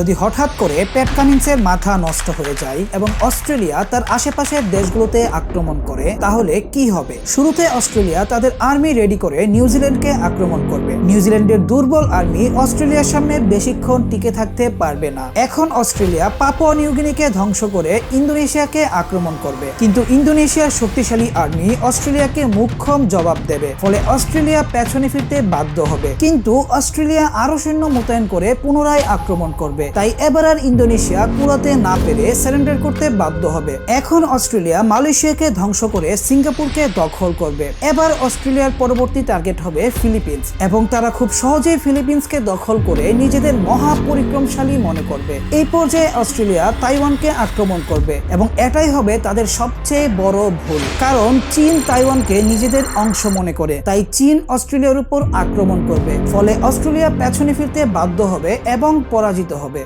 যদি হঠাৎ করে প্যাট কামিন্সের মাথা নষ্ট হয়ে যায় এবং অস্ট্রেলিয়া তার আশেপাশের দেশগুলোতে আক্রমণ করে, তাহলে কি হবে? শুরুতে অস্ট্রেলিয়া তাদের আর্মি রেডি করে নিউজিল্যান্ডকে আক্রমণ করবে। নিউজিল্যান্ডের দুর্বল আর্মি অস্ট্রেলিয়ার সামনে বেশিক্ষণ টিকে থাকতে পারবে না। এখন অস্ট্রেলিয়া পাপুয়া নিউগিনিকে ধ্বংস করে ইন্দোনেশিয়াকে আক্রমণ করবে। কিন্তু ইন্দোনেশিয়ার শক্তিশালী আর্মি অস্ট্রেলিয়াকে মুখ্যম জবাব দেবে। ফলে অস্ট্রেলিয়া পেছনে ফিরতে বাধ্য হবে। কিন্তু অস্ট্রেলিয়া আরও সৈন্য মোতায়েন করে পুনরায় আক্রমণ করবে। তাই এবার আর ইন্দোনেশিয়া কুলাতে না পেরে সারেন্ডার করতে বাধ্য হবে। এখন অস্ট্রেলিয়া মালয়েশিয়াকে ধ্বংস করে সিঙ্গাপুরকে দখল করবে। এবার অস্ট্রেলিয়ার পরবর্তী টার্গেট হবে ফিলিপিন্স এবং তারা খুব সহজেই ফিলিপিন্সকে দখল করে নিজেদের মহা পরিক্রমশালী মনে করবে। এই পর্যায়ে অস্ট্রেলিয়া তাইওয়ানকে আক্রমণ করবে এবং এটাই হবে তাদের সবচেয়ে বড় ভুল। কারণ চীন তাইওয়ানকে নিজেদের অংশ মনে করে, তাই চীন অস্ট্রেলিয়ার উপর আক্রমণ করবে। ফলে অস্ট্রেলিয়া পেছনে ফিরতে বাধ্য হবে এবং পরাজিত হবে।